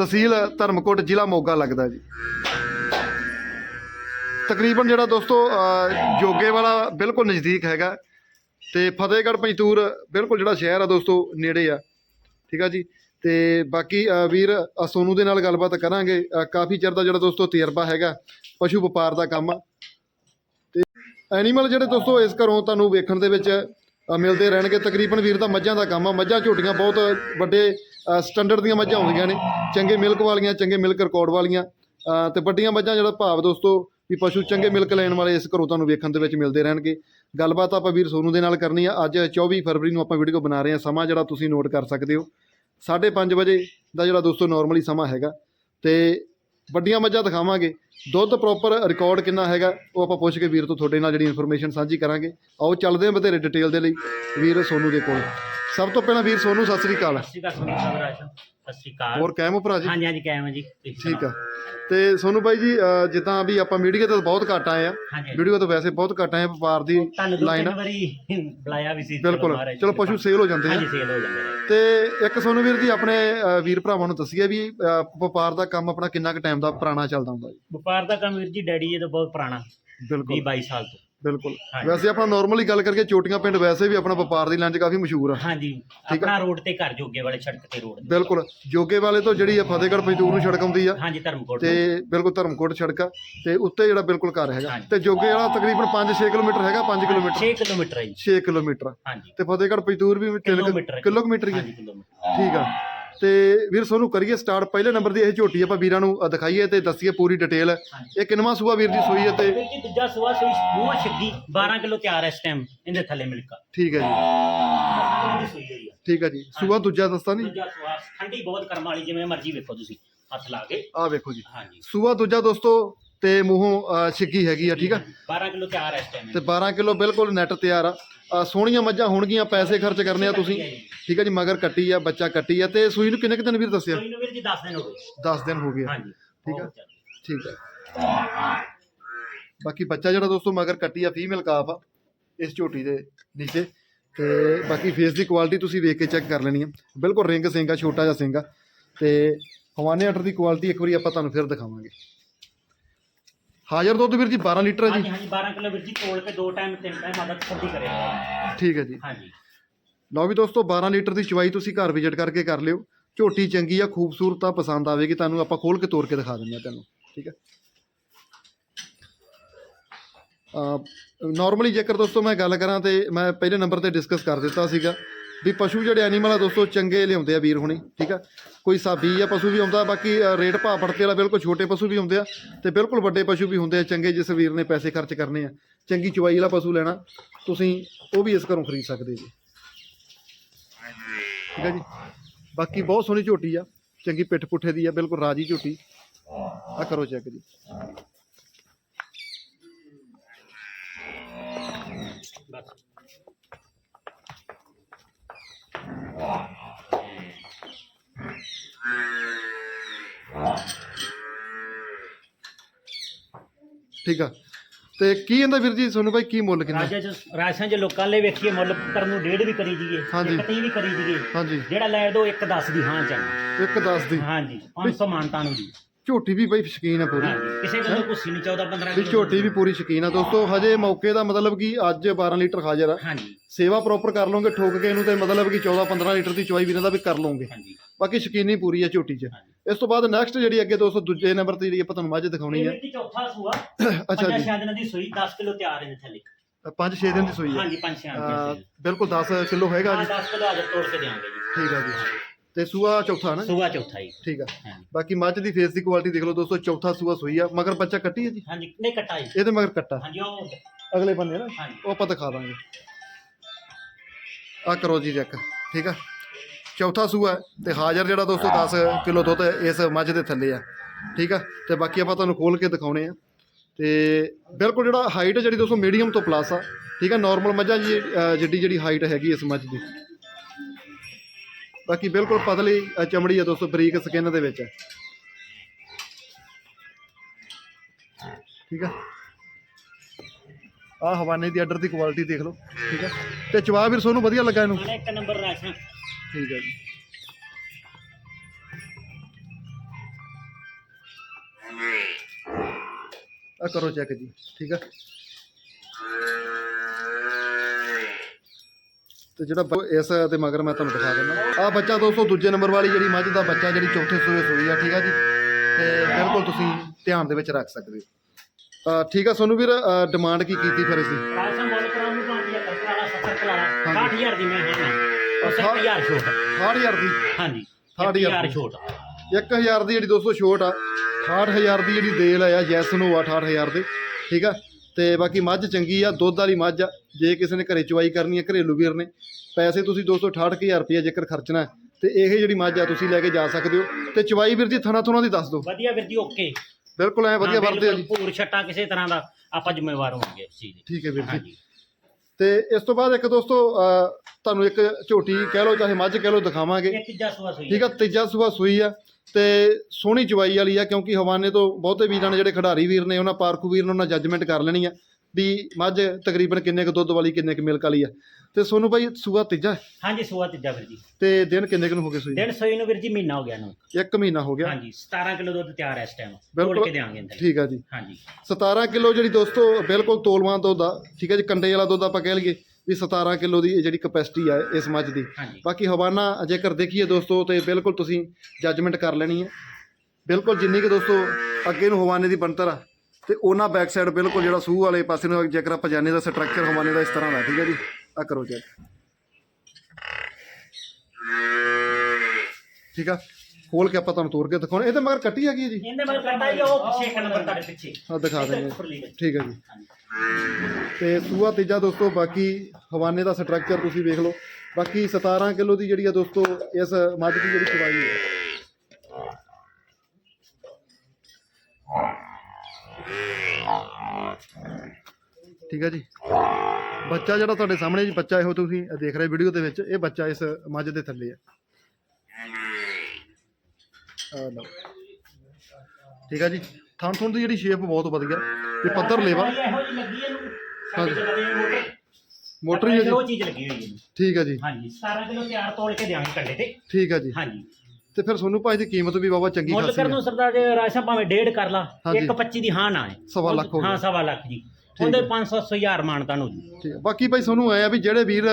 ਤਹਿਸੀਲ ਧਰਮਕੋਟ ਜ਼ਿਲ੍ਹਾ ਮੋਗਾ ਲੱਗਦਾ ਜੀ। ਤਕਰੀਬਨ ਜਿਹੜਾ ਦੋਸਤੋ ਅ, ਜੋਗੇ ਵਾਲਾ ਬਿਲਕੁਲ ਨਜ਼ਦੀਕ ਹੈਗਾ ਤੇ ਫਤਿਹਗੜ੍ਹ ਪੰਜਤੂਰ ਬਿਲਕੁਲ ਜਿਹੜਾ ਸ਼ਹਿਰ ਆ ਦੋਸਤੋ ਨੇੜੇ ਆ। ਠੀਕ ਆ ਜੀ? ਤੇ ਬਾਕੀ ਅ, ਵੀਰ ਅ, ਸੋਨੂ ਦੇ ਨਾਲ ਗੱਲਬਾਤ ਕਰਾਂਗੇ। ਅ, ਕਾਫੀ ਚਿਰ ਦਾ ਜਿਹੜਾ ਦੋਸਤੋ ਤਜਰਬਾ ਹੈਗਾ ਪਸ਼ੂ ਵਪਾਰ ਦਾ ਕੰਮ ਆ। ਤੇ ਐਨੀਮਲ ਜਿਹੜੇ ਦੋਸਤੋ ਇਸ ਘਰੋਂ ਤੁਹਾਨੂੰ ਵੇਖਣ ਦੇ ਵਿੱਚ ਅ, ਮਿਲਦੇ ਰਹਿਣਗੇ। ਤਕਰੀਬਨ ਵੀਰ ਦਾ ਮੱਝਾਂ ਦਾ ਕੰਮ ਆ। ਮੱਝਾਂ ਝੋਟੀਆਂ ਬਹੁਤ ਵੱਡੇ ਸਟੈਂਡਰਡ ਦੀਆਂ ਮੱਝਾਂ ਆਉਂਦੀਆਂ ਨੇ ਚੰਗੇ ਮਿਲਕ ਵਾਲੀਆਂ ਚੰਗੇ ਮਿਲਕ ਰਿਕਾਰਡ ਵਾਲੀਆਂ ਅ, ਤੇ ਵੱਡੀਆਂ ਮੱਝਾਂ ਜਿਹੜਾ ਭਾਵ ਦੋਸਤੋ ਵੀ ਪਸ਼ੂ ਚੰਗੇ ਮਿਲਕ ਲੈਣ ਵਾਲੇ ਇਸ ਘਰੋਂ ਤੁਹਾਨੂੰ ਵੇਖਣ ਦੇ ਵਿੱਚ ਮਿਲਦੇ ਰਹਿਣਗੇ। ਗੱਲਬਾਤ ਆਪਾਂ ਵੀਰ ਸੋਨੂ ਦੇ ਨਾਲ ਕਰਨੀ ਆ। ਅੱਜ 24 ਫਰਵਰੀ ਨੂੰ ਆਪਾਂ ਵੀਡੀਓ ਬਣਾ ਰਹੇ ਹਾਂ। ਸਮਾਂ ਜਿਹੜਾ ਤੁਸੀਂ ਨੋਟ ਕਰ ਸਕਦੇ ਹੋ 5:30 ਵਜੇ ਦਾ ਜਿਹੜਾ ਦੋਸਤੋ ਨਾਰਮਲੀ ਸਮਾਂ ਹੈਗਾ। ਤੇ ਵੱਡੀਆਂ ਮੱਝਾਂ ਦਿਖਾਵਾਂਗੇ। ਦੁੱਧ ਪ੍ਰੋਪਰ ਰਿਕਾਰਡ ਕਿੰਨਾ ਹੈਗਾ ਉਹ ਆਪਾਂ ਪੁੱਛ ਕੇ ਵੀਰ ਤੋਂ ਤੁਹਾਡੇ ਨਾਲ ਜਿਹੜੀ ਇਨਫੋਰਮੇਸ਼ਨ ਸਾਂਝੀ ਕਰਾਂਗੇ। ਆਓ ਚੱਲਦੇ ਹਾਂ ਬਥੇਰੇ ਡਿਟੇਲ ਦੇ ਲਈ ਵੀਰ ਸੋਨੂ ਦੇ ਕੋਲ। ਸਭ ਤੋਂ ਪਹਿਲਾਂ ਵੀਰ ਸੋਨੂ ਸਤਿ ਸ੍ਰੀ ਅਕਾਲ। ਸਤਿ ਸ਼੍ਰੀ ਅਕਾਲ ਸੁਨੀਲ। ਸਤਿ ਸ਼੍ਰੀ ਅਕਾਲ। ਹੋਰ ਕਾਇਮ ਹੋ ਭਰਾ ਜੀ? ਹਾਂਜੀ ਹਾਂਜੀ ਕਾਇਮ ਹੈ ਜੀ। ਤੁਸੀਂ ਠੀਕ ਸੁਣਾਓ। ਆ। ਤੇ ਸੋਨੂ ਬਾਈ ਜੀ ਅ, ਜਿੱਦਾਂ ਵੀ ਆਪਾਂ ਮੀਡੀਆ ਤੇ ਬਹੁਤ ਘੱਟ ਆਏ ਆ। ਹਾਂਜੀ। ਵੀਡੀਓ ਤਾਂ ਵੈਸੇ ਬਹੁਤ ਘੱਟ ਆਏ ਆ ਵਪਾਰ ਦੀ ਤੁਹਾਨੂੰ ਦੋ ਲਾਈਨ ਤਿੰਨ ਵਾਰੀ ਬੁਲਾਇਆ ਵੀ ਸੀ ਬਿਲਕੁਲ। ਮਹਾਰਾਜ ਜੀ ਚਲੋ ਦੀ ਪਸ਼ੂ ਸੇਲ ਹੋ ਜਾਂਦੇ ਆ। ਹਾਂਜੀ ਸੇਲ ਹੋ ਜਾਂਦੇ ਨੇ। ਤੇ ਇੱਕ ਸੋਨੂੰ ਵੀਰ ਜੀ ਆਪਣੇ ਅ, ਵੀਰ ਭਰਾਵਾਂ ਨੂੰ ਦੱਸੀਏ ਵੀ ਅ, ਵਪਾਰ ਦਾ ਕੰਮ ਆਪਣਾ ਕਿੰਨਾ ਕੁ ਟਾਈਮ ਦਾ ਪੁਰਾਣਾ ਚੱਲਦਾ ਹੁੰਦਾ ਜੀ? ਵਪਾਰ ਦਾ ਕੰਮ ਵੀਰ ਜੀ ਡੈਡੀ ਜੀ ਤੋਂ ਬਹੁਤ ਪੁਰਾਣਾ। ਬਿਲਕੁਲ। 20 22 ਸਾਲ ਤੋਂ। ਬਿਲਕੁਲ। ਵੈਸੇ ਆਪਾਂ ਨਾਰਮਲੀ ਗੱਲ ਕਰਕੇ ਚੋਟੀਆਂ ਪਿੰਡ ਵੈਸੇ ਵੀ ਆਪਣਾ ਵਪਾਰ ਦੀ 'ਚ ਕਾਫੀ ਮਸ਼ਹੂਰ ਆ। ਹਾਂਜੀ ਆਪਣਾ ਰੋਡ ਤੇ ਘਰ ਜੋਗੇ ਵਾਲੇ ਸੜਕ ਤੇ ਰੋਡ ਬਿਲਕੁਲ। ਜੋਗੇ ਵਾਲੇ ਤੋਂ ਜਿਹੜੀ ਆ ਫਤਿਹਗੜ੍ਹ ਪੰਜਤੂਰ ਨੂੰ ਸੜਕ ਆਉਂਦੀ ਆ ਹਾਂਜੀ ਧਰਮਕੋਟ ਤੇ ਬਿਲਕੁਲ ਧਰਮਕੋਟ ਸੜਕ ਆ ਤੇ ਉੱਤੇ ਜਿਹੜਾ ਬਿਲਕੁਲ ਘਰ ਹੈਗਾ। ਤੇ ਜੋਗੇ ਵਾਲਾ ਤਕਰੀਬਨ 5-6 ਕਿਲੋਮੀਟਰ ਹੈਗਾ 5 ਕਿਲੋਮੀਟਰ। 6 ਕਿਲੋਮੀਟਰ ਹੈ ਜੀ। 6 ਕਿਲੋਮੀਟਰ ਹਾਂਜੀ। ਤੇ ਫਤਿਹਗੜ੍ਹ ਪੰਜਤੂਰ ਵੀ ਕਿਲੋਮੀਟਰ ਹੈ। ਕਿਲੋਮੀਟਰ ਹੀ ਕਿਲੋਮੀਟਰ। ਠੀਕ ਆ। ਤੇ ਵੀਰ ਸੋਨੂੰ ਕਰੀਏ ਸਟਾਰਟ ਪਹਿਲੇ ਨੰਬਰ ਦੀ ਇਹ ਝੋਟੀ ਆਪਾਂ ਵੀਰਾਂ ਨੂੰ ਅ, ਦਿਖਾਈਏ ਤੇ ਦੱਸੀਏ ਪੂਰੀ ਡਿਟੇਲ ਇਹ ਕਿੰਨਵਾਂ ਸੂਆ ਵੀਰ ਦੀ ਸੋਈ ਹੈ ਤੇ? ਵੀਰ ਜੀ ਦੂਜਾ ਸਵਾ ਸੋਈ ਮੂੰਹ ਛੱਗੀ 12 ਕਿਲੋ ਤਿਆਰ ਹੈ ਇਸ ਟਾਈਮ ਇਹਦੇ ਥੱਲੇ ਮਿਲਕਾ ਠੀਕ ਹੈ ਜੀ। ਇਹਦੀ ਸੋਈ ਹੋਈ ਆ। ਠੀਕ ਹੈ ਜੀ। ਸੂਆ ਦੂਜਾ ਦੱਸਦਾ ਨਹੀਂ? ਦੂਜਾ ਸਵਾ ਠੰਡੀ ਬਹੁਤ ਕਰਮ ਵਾਲੀ ਜਿਵੇਂ ਮਰਜ਼ੀ ਵੇਖੋ ਤੁਸੀਂ ਹੱਥ ਲਾ ਕੇ। ਆਹ ਵੇਖੋ ਜੀ। ਹਾਂਜੀ। ਸੂਆ ਦੂਜਾ ਦੋਸਤੋ ਤੇ ਮੂੰਹੋਂ ਅ, ਛਿੱਗੀ ਹੈਗੀ ਆ ਠੀਕ ਆ? 12 ਕਿਲੋ ਤਿਆਰ ਹੈ ਇਸ ਟਾਈਮ ਤੇ 12 ਕਿਲੋ ਬਿਲਕੁਲ ਨੈਟ ਤਿਆਰ ਆ। ਅ, ਸੋਹਣੀਆਂ ਮੱਝਾਂ ਹੋਣਗੀਆਂ ਪੈਸੇ ਖਰਚ ਕਰਨੇ ਆ ਤੁਸੀਂ। ਠੀਕ ਹੈ ਜੀ ਮਗਰ ਕੱਟੀ ਆ ਬੱਚਾ ਕੱਟੀ ਆ। ਤੇ ਸੂਈ ਨੂੰ ਕਿੰਨੇ ਕੁ ਦਿਨ ਵੀਰ ਦੱਸਿਆ? ਕੋਈ ਨੂੰ ਵੀਰ ਜੀ 10 ਦਿਨ ਹੋ ਗਏ। 10 ਦਿਨ ਹੋ ਗਏ ਆ। ਹਾਂਜੀ। ਠੀਕ ਆ। ਬਹੁਤ ਜ਼ਿਆਦਾ। ਠੀਕ ਹੈ ਬਾਕੀ ਬੱਚਾ ਜਿਹੜਾ ਦੋਸਤੋ ਮਗਰ ਕੱਟੀ ਆ ਫੀਮੇਲ ਕਾਫ ਆ ਇਸ ਝੋਟੀ ਦੇ ਨੀਚੇ। ਤੇ ਬਾਕੀ ਫੇਸ ਦੀ ਕੁਆਲਿਟੀ ਤੁਸੀਂ ਵੇਖ ਕੇ ਚੈੱਕ ਕਰ ਲੈਣੀ ਆ। ਬਿਲਕੁਲ ਰਿੰਗ ਸਿੰਗਾ ਛੋਟਾ ਜਿਹਾ ਸਿੰਗਾ ਤੇ ਹਵਾਨੇ ਆਰਡਰ ਦੀ ਕੁਆਲਿਟੀ ਇੱਕ ਵਾਰੀ ਆਪਾਂ ਤੁਹਾਨੂੰ ਫਿਰ ਦਿਖਾਵਾਂਗੇ। ਹਾਜ਼ਰ ਦੁੱਧ ਵੀਰ ਜੀ 12 ਲੀਟਰ ਹੈ ਹਾਂਜੀ ਜੀ। ਹਾਂਜੀ 12 ਕਿਲੋ ਵੀਰ ਜੀ ਤੋਲ ਕੇ ਦੋ ਟਾਈਮ ਤਿੰਨ ਟਾਈਮ ਆਦਤ ਸਰਦੀ ਕਰੇਗਾ ਠੀਕ ਹੈ ਜੀ। ਹਾਂਜੀ। ਲਓ ਵੀ ਦੋਸਤੋ 12 ਲੀਟਰ ਦੀ ਚਵਾਈ ਤੁਸੀਂ ਘਰ ਵਿਜ਼ਿਟ ਕਰਕੇ ਕਰ ਲਿਓ। ਝੋਟੀ ਚੰਗੀ ਆ ਖੂਬਸੂਰਤ ਆ ਪਸੰਦ ਆਵੇਗੀ ਤੁਹਾਨੂੰ। ਆਪਾਂ ਖੋਲ ਕੇ ਤੋੜ ਕੇ ਦਿਖਾ ਦਿੰਦੇ ਆ ਤੁਹਾਨੂੰ ਠੀਕ ਹੈ। ਨਾਰਮਲੀ ਜੇਕਰ ਦੋਸਤੋ ਮੈਂ ਗੱਲ ਕਰਾਂ ਤੇ ਮੈਂ ਪਹਿਲੇ ਨੰਬਰ ਤੇ ਡਿਸਕਸ ਕਰ ਦਿੱਤਾ ਸੀਗਾ। ਵੀ ਪਸ਼ੂ ਜਿਹੜੇ ਐਨੀਮਲ ਆ ਦੋਸਤੋ, ਚੰਗੇ ਲਿਆਉਂਦੇ ਆ ਵੀਰ ਹੁਣੀ, ਠੀਕ ਆ? ਕੋਈ ਸਾਬੀ ਜਾਂ ਪਸ਼ੂ ਵੀ ਆਉਂਦਾ, ਬਾਕੀ ਰੇਟ ਭਾਅ ਪੜਤੇ ਵਾਲਾ ਬਿਲਕੁਲ ਛੋਟੇ ਪਸ਼ੂ ਵੀ ਹੁੰਦੇ ਆ ਤੇ ਬਿਲਕੁਲ ਵੱਡੇ ਪਸ਼ੂ ਵੀ ਹੁੰਦੇ ਆ, ਚੰਗੇ ਜਿਸ ਵੀਰ ਨੇ ਪੈਸੇ ਖਰਚ ਕਰਨੇ ਆ। ਚੰਗੀ ਚਵਾਈ ਵਾਲਾ ਪਸ਼ੂ ਲੈਣਾ, ਤੁਸੀਂ ਉਹ ਵੀ ਇਸ ਘਰੋਂ ਖਰੀਦ ਸਕਦੇ ਜੀ। ਠੀਕ ਹੈ ਜੀ? ਬਾਕੀ ਬਹੁਤ ਸੋਹਣੀ ਝੋਟੀ ਆ, ਚੰਗੀ ਪਿੱਠ ਪੁੱਠੇ ਦੀ ਆ, ਬਿਲਕੁਲ ਰਾਜੀ ਝੋਟੀ। ਆ ਕਰੋ ਚੈੱਕ ਜੀ। ਬਸ। ਠੀਕ ਆ। ਤੇ ਕੀ ਇਹਦਾ ਵੀਰ ਜੀ? ਸੋਨੂੰ ਭਾਈ ਕੀ ਮੁੱਲ ਕਿੰਨਾ? ਰਾਜਾ ਚ ਰਾਜਸਾਂ ਚ ਲੋਕਾਂ ਲਈ ਵੇਖੀਏ ਮੁੱਲ ਕਰਨ ਨੂੰ ਡੇਢ ਵੀ ਕਰੀ ਜੀਏ ਹਾਂਜੀ। ਇੱਕ ਤੀਹ ਵੀ ਕਰੀ ਜੀਏ ਹਾਂਜੀ। ਜਿਹੜਾ ਲੈ ਦੋ ਇੱਕ 10 ਦੀ ਹਾਂ ਚੰਗਾ ਇੱਕ 10 ਦੀ। ਹਾਂਜੀ 500 ਮਾਨਤਾ ਨੂੰ ਜੀ ਝੋਟੀ ਵੀ ਬਈ ਸ਼ਕੀਨ ਆ ਪੂਰੀ। ਕਿਸੇ ਗੱਲੋਂ ਕੁਛ ਨਹੀਂ 14 15 ਵੀ ਝੋਟੀ ਵੀ ਪੂਰੀ ਸ਼ਕੀਨ ਆ। ਦੋਸਤੋ ਹਜੇ ਮੌਕੇ ਦਾ ਮਤਲਬ ਕਿ ਅੱਜ 12 ਲੀਟਰ ਹਾਜ਼ਰ ਆ। ਹਾਂਜੀ। ਸੇਵਾ ਪ੍ਰੋਪਰ ਕਰ ਲਓਗੇ ਠੋਕ ਕੇ ਇਹਨੂੰ ਤੇ ਮਤਲਬ ਕਿ 14 15 ਲੀਟਰ ਦੀ ਚਵਾਈ ਵੀਰਾਂ ਦਾ ਵੀ ਕਰ ਲਓਗੇ। ਹਾਂਜੀ। ਬਾਕੀ ਸ਼ਕੀਨੀ ਪੂਰੀ ਆ ਝੋਟੀ 'ਚ। ਇਸ ਤੋਂ ਬਾਅਦ ਨੈਕਸਟ ਜਿਹੜੀ ਅੱਗੇ ਦੋਸਤੋ ਦੂਜੇ ਨੰਬਰ ਤੇ ਜਿਹੜੀ ਆਪਾਂ ਤੁਹਾਨੂੰ ਮੱਝ ਦਿਖਾਉਣੀ ਆ। ਚੌਥਾ ਸੂਆ ਅੱਛਾ ਪੰਜਾਂ ਜੀ ਛਿਆਂ ਦਿਨਾਂ ਦੀ ਸੂਈ 10 ਕਿਲੋ ਤਿਆਰ ਹੈ ਥੱਲੇ 5-6 ਦਿਨ ਦੀ ਸੂਈ ਆ। ਹਾਂਜੀ ਪੰਜ ਅਹ ਦਿਨ ਬਿਲਕੁਲ 10 ਕਿਲੋ ਹੈਗਾ ਹਾਂ ਜੀ 10 ਕਿਲੋ ਅੱਜ ਤੋੜ ਕੇ ਦੇਵਾਂਗੇ ਜੀ। ਠੀਕ ਆ ਜੀ। ਤੇ ਸੂਆ ਚੌਥਾ ਨਾ ਸੂਆ ਚੌਥਾ ਹੀ ਠੀਕ ਆ। ਹਾਂਜੀ। ਬਾਕੀ ਮੱਝ ਦੀ ਫੇਸ ਦੀ ਕੁਆਲਿਟੀ ਦੇਖ ਲਓ ਦੋਸਤੋ ਚੌਥਾ ਸੂਆ ਸੂਈ ਆ। ਮਗਰ ਬੱਚਾ ਕੱਟੀ ਹੈ ਜੀ? ਹਾਂਜੀ ਨਹੀਂ ਕੱਟਾ ਜੀ। ਇਹਦੇ ਮਗਰ ਕੱਟਾ। ਹਾਂਜੀ ਉਹ ਅਗਲੇ ਬੰਨੇ ਨਾ? ਹਾਂਜੀ। ਉਹ ਆਪਾਂ ਦਿਖਾ ਦਾਂਗੇ। ਆ ਕਰੋ ਜੀ ਚੈੱਕ ਠੀਕ ਆ? ਚੌਥਾ ਸੂਆ ਹੈ ਤੇ ਹਾਜ਼ਰ ਜਿਹੜਾ ਦੋਸਤੋ 10 ਕਿਲੋ ਦੁੱਧ ਇਸ ਮੱਝ ਦੇ ਥੱਲੇ ਆ। ਠੀਕ ਆ? ਤੇ ਬਾਕੀ ਆਪਾਂ ਤੁਹਾਨੂੰ ਖੋਲ ਕੇ ਦਿਖਾਉਣੇ ਆ। ਤੇ ਬਿਲਕੁਲ ਜਿਹੜਾ ਹਾਈਟ ਜਿਹੜੀ ਦੋਸਤੋ ਮੀਡੀਅਮ ਤੋਂ ਪਲੱਸ ਆ। ਠੀਕ ਆ? ਨਾਰਮਲ ਮੱਝਾਂ ਜੀ ਜਿੱਡੀ ਜਿਹੜੀ ਹਾਈਟ ਹੈਗੀ ਇਸ ਮੱਝ ਦੀ। ਬਾਕੀ ਬਿਲਕੁਲ ਪਤਲੀ ਅ, ਚਮੜੀ ਆ ਦੋਸਤੋ ਬਰੀਕ ਸਕਿਨ ਦੇ ਵਿੱਚ। ਠੀਕ ਆ? ਆ ਹਵਾਨੇ ਦੀ ਆਰਡਰ ਦੀ ਕੁਆਲਿਟੀ ਦੇਖ ਲਓ ਠੀਕ ਆ? ਤੇ ਚਵਾ ਵੀਰ ਸੋਨੂੰ ਵਧੀਆ ਲੱਗਾ ਇਹਨੂੰ? ਇੱਕ ਨੰਬਰ ਰਾਸ਼ਨ ਠੀਕ ਹੈ ਜੀ। ਆ ਕਰੋ ਚੈੱਕ ਜੀ ਠੀਕ ਹੈ ਤੇ ਜਿਹੜਾ ਬ- ਇਸ ਦੇ ਮਗਰ ਮੈਂ ਤੁਹਾਨੂੰ ਦਿਖਾ ਦਿੰਦਾ। ਆ ਬੱਚਾ ਦੋਸਤੋ ਦੂਜੇ ਨੰਬਰ ਵਾਲੀ ਜਿਹੜੀ ਮੱਝ ਦਾ ਬੱਚਾ ਜਿਹੜੀ ਚੌਥੇ ਸੂਏ ਸੂਈ ਆ ਠੀਕ ਆ ਜੀ? ਤੇ ਬਿਲਕੁਲ ਤੁਸੀਂ ਧਿਆਨ ਦੇ ਵਿੱਚ ਰੱਖ ਸਕਦੇ ਹੋ। ਤਾਂ ਠੀਕ ਆ ਸੋਨੂੰ ਵੀਰ ਡਿਮਾਂਡ ਕੀ ਕੀਤੀ ਫਿਰ ਇਸਦੀ ਰਾਸ਼ਨ ਮੁੱਲ ਕਰਾਉਂ ਨੂੰ 75 ਕਰਾਲਾ 70 ਕਰਾਲਾ ਹਾਂਜੀ। 60000 ਦੀ ਮੈਂ ਹੈ ਨਾ ਉਹ ਅੱਛਾ। 7000 ਛੋਟ। 68000 ਦੀ? ਹਾਂਜੀ 60,000 6000 ਛੋਟ 1000 ਦੀ ਜਿਹੜੀ ਦੋਸਤੋ ਛੋਟ ਆ 68000 ਦੀ ਜਿਹੜੀ ਦੇਲ ਆ ਜੈਸ ਨੂੰ ਆ 68000 ਦੇ ਠੀਕ ਆ? ਤੇ ਬਾਕੀ ਮੱਝ ਚੰਗੀ ਆ ਦੁੱਧ ਵਾਲੀ ਮੱਝ ਆ ਜੇ ਕਿਸੇ ਨੇ ਘਰੇ ਚਵਾਈ ਕਰਨੀ ਆ ਘਰੇਲੂ ਵੀਰ ਨੇ ਪੈਸੇ ਤੁਸੀਂ ਦੋਸਤੋ 68000 ਰੁਪਏ ਜੇਕਰ ਖਰਚਣਾ ਤੇ ਇਹ ਜਿਹੜੀ ਮੱਝ ਆ ਤੁਸੀਂ ਲੈ ਕੇ ਜਾ ਸਕਦੇ ਹੋ ਤੇ ਚਵਾਈ ਵੀਰ ਜੀ ਥਣਾ ਥੁਣਾ ਦੀ ਦੱਸ ਦਿਓ। ਵਧੀਆ ਵੀਰ ਜੀ ਓਕੇ। ਬਿਲਕੁਲ ਐ ਵਧੀਆ ਵਰਤੇ ਆ ਜੀ। ਪੂਰ ਛੱਟਾ ਕਿਸੇ ਤਰ੍ਹਾਂ ਦਾ ਆਪਾਂ ਜ਼ਿੰਮੇਵਾਰ ਹੋਵਾਂਗੇ ਇਸ ਚੀਜ਼ ਦੇ ਠੀਕ ਹੈ ਵੀਰ ਜੀ। ਤੇ ਇਸ ਤੋਂ ਬਾਅਦ ਇੱਕ ਦੋਸਤੋ ਤੁਹਾਨੂੰ ਇੱਕ ਝੋਟੀ ਕਹਿ ਲਓ ਚਾਹੇ ਮੱਝ ਕਹਿ ਲਓ ਦਿਖਾਵਾਂਗੇ। ਇਹ ਤੀਜਾ ਸੂਆ ਸੂਈ ਠੀਕ ਆ ਤੀਜਾ ਸੂਆ ਸੂਈ ਆ ਤੇ ਸੋਹਣੀ ਚਵਾਈ ਵਾਲੀ ਆ ਕਿਉਂਕਿ ਹਵਾਨੇ ਤੋਂ ਬਹੁਤੇ ਵੀਰਾਂ ਨੇ ਜਿਹੜੇ ਖਿਡਾਰੀ ਵੀਰ ਨੇ ਉਹਨਾਂ ਪਾਰਕੂ ਵੀਰ ਨੇ ਉਹਨਾਂ ਜੱਜਮੈਂਟ ਕਰ ਲੈਣੀ ਆ ਵੀ ਮੱਝ ਤਕਰੀਬਨ ਕਿੰਨੇ ਕੁ ਦੁੱਧ ਵਾਲੀ ਕਿੰਨੇ ਕੁ ਮਿਲਕ ਵਾਲੀ ਆ। ਤੇ ਸੋਨੂੰ ਭਾਈ ਸੂਆ ਤੀਜਾ ਹਾਂਜੀ ਸੂਆ ਤੀਜਾ ਵੀਰ ਜੀ। ਤੇ ਦਿਨ ਕਿੰਨੇ ਕੁ ਨੂੰ ਹੋ ਗਏ ਸੂਈ? ਦਿਨ ਸੂਈ ਨੂੰ ਵੀਰ ਜੀ ਮਹੀਨਾ ਹੋ ਗਿਆ ਨੂੰ ਇੱਕ ਮਹੀਨਾ ਹੋ ਗਿਆ। ਹਾਂਜੀ 17 ਕਿਲੋ ਦੁੱਧ ਤਿਆਰ ਹੈ ਇਸ ਟਾਈਮ ਬਿਲਕੁਲ। ਤੋਲ ਕੇ ਦੇਵਾਂਗੇ ਠੀਕ ਆ ਜੀ। ਹਾਂਜੀ। 17 ਕਿਲੋ ਜਿਹੜੀ ਦੋਸਤੋ ਬਿਲਕੁਲ ਤੋਲਵਾਂ ਦੁੱਧ ਆ ਠੀਕ ਹੈ ਜੀ ਕੰਡੇ ਵਾਲਾ ਦੁੱਧ ਆਪਾਂ ਕਹਿ ਲਈਏ। ਵੀ 17 ਕਿਲੋ ਦੀ ਇਹ ਜਿਹੜੀ ਕਪੈਸਿਟੀ ਆ ਇਸ ਮੱਝ ਦੀ। ਹਾਂਜੀ। ਬਾਕੀ ਹਵਾਨਾ ਜੇਕਰ ਦੇਖੀਏ ਦੋਸਤੋ ਤੇ ਬਿਲਕੁਲ ਤੁਸੀਂ ਜੱਜਮੈਂਟ ਕਰ ਲੈਣੀ ਹੈ। ਬਿਲਕੁਲ ਜਿੰਨੀ ਕਿ ਦੋਸਤੋ ਅੱਗੇ ਨੂੰ ਹਵਾਨੇ ਦੀ ਬਣਤਰ ਆ ਤੇ ਉਹਨਾਂ ਬੈਕ ਸਾਈਡ ਬਿਲਕੁਲ ਜਿਹੜਾ ਸੂਹ ਵਾਲੇ ਪਾਸੇ ਨੂੰ ਜੇਕਰ ਆਪਾਂ ਜਾਣੇ ਦਾ ਸਟਰਕਚਰ ਹਵਾਨੇ ਦਾ ਇਸ ਤਰ੍ਹਾਂ ਦਾ ਠੀਕ ਹੈ ਜੀ? ਆ ਕਰੋ ਚੈੱਕ ਠੀਕ ਆ? ਖੋਲ ਕੇ ਆਪਾਂ ਤੁਹਾਨੂੰ ਤੋੜ ਕੇ ਦਿਖਾਉਣਾ। ਇਹ ਤਾਂ ਮਗਰ ਕੱਟੀ ਹੈਗੀ ਹੈ ਜੀ? ਇਹਦੇ ਬਾਰੇ ਕਰਦਾ ਹੀ ਉਹ ਪਿੱਛੇ ਇੱਕ ਨੰਬਰ ਤੁਹਾਡੇ ਪਿੱਛੇ। ਆ ਦਿਖਾ ਦਿੰਦੇ। ਠੀਕ ਹੈ ਜੀ। ਹਾਂਜੀ। ਤੇ ਸੂਆ ਤੀਜਾ ਦੋਸਤੋ, ਬਾਕੀ ਹਵਾਨੇ ਦਾ ਸਟਰਕਚਰ ਤੁਸੀਂ ਵੇਖ ਲਓ। ਬਾਕੀ 17 ਕਿਲੋ ਦੀ ਜਿਹੜੀ ਆ ਦੋਸਤੋ, ਇਸ ਮੱਝ ਦੀ ਜਿਹੜੀ ਚਵਾਈ ਹੈ। ਠੀਕ ਹੈ ਜੀ। ਬੱਚਾ ਜਿਹੜਾ ਤੁਹਾਡੇ ਸਾਹਮਣੇ ਜੀ, ਬੱਚਾ ਇਹੋ ਤੁਸੀਂ ਦੇਖ ਰਹੇ ਵੀਡੀਓ ਦੇ ਵਿੱਚ, ਇਹ ਬੱਚਾ ਇਸ ਮੱਝ ਦੇ ਥੱਲੇ ਹੈ ਠੀਕ ਹੈ ਜੀ। ਥਣ ਥਣ ਦੀ ਜਿਹੜੀ ਸ਼ੇਪ ਬਹੁਤ ਵਧੀਆ। ਤੇ ਪੱਧਰ ਲੇਵਾ। ਇਹੋ ਜਿਹੀ ਲੱਗੀ ਇਹਨੂੰ ਹਾਂਜੀ। ਸਾਡੇ ਕੋਲ ਮੋਟਰ। ਮੋਟਰ ਹੀ ਹੈ ਜੀ। ਉਹ ਚੀਜ਼ ਲੱਗੀ ਹੋਈ ਹੈ ਇਹਨੂੰ। ਠੀਕ ਹੈ ਜੀ। ਹਾਂਜੀ 17 ਕਿਲੋ ਤਿਆਰ ਤੋਲ ਕੇ ਦੇਵਾਂਗੇ ਕੰਡੇ ਤੇ। ਠੀਕ ਹੈ ਜੀ। ਹਾਂਜੀ। ਤੇ ਫਿਰ ਸੋਨੂੰ ਭਾਈ ਦੀ ਕੀਮਤ ਵੀ ਬਾਬਾ ਚੰਗੀ ਮੁੱਲ ਖਾਸੀ ਕਰਨ ਹੈ। ਨੂੰ ਸਰਦਾਰ ਜੀ ਰਾਜਾ ਭਾਵੇਂ ਡੇਢ ਕਰ ਲਾ ਹਾਂਜੀ। 1.25 ਦੀ ਹਾਂ ਨਾ ਹੈ ਸਵਾ ਲੱਖ ਹੋ ਹਾਂ ਗਿਆ। ਸਵਾ ਲੱਖ ਜੀ। ਉਹਦੇ ਹੈ। 500 ਹਜ਼ਾਰ ਮਾਨਤਾ ਨੂੰ ਜੀ। ਠੀਕ ਹੈ। ਬਾਕੀ ਭਾਈ ਤੁਹਾਨੂੰ ਐ ਆ ਵੀ ਜਿਹੜੇ ਵੀਰ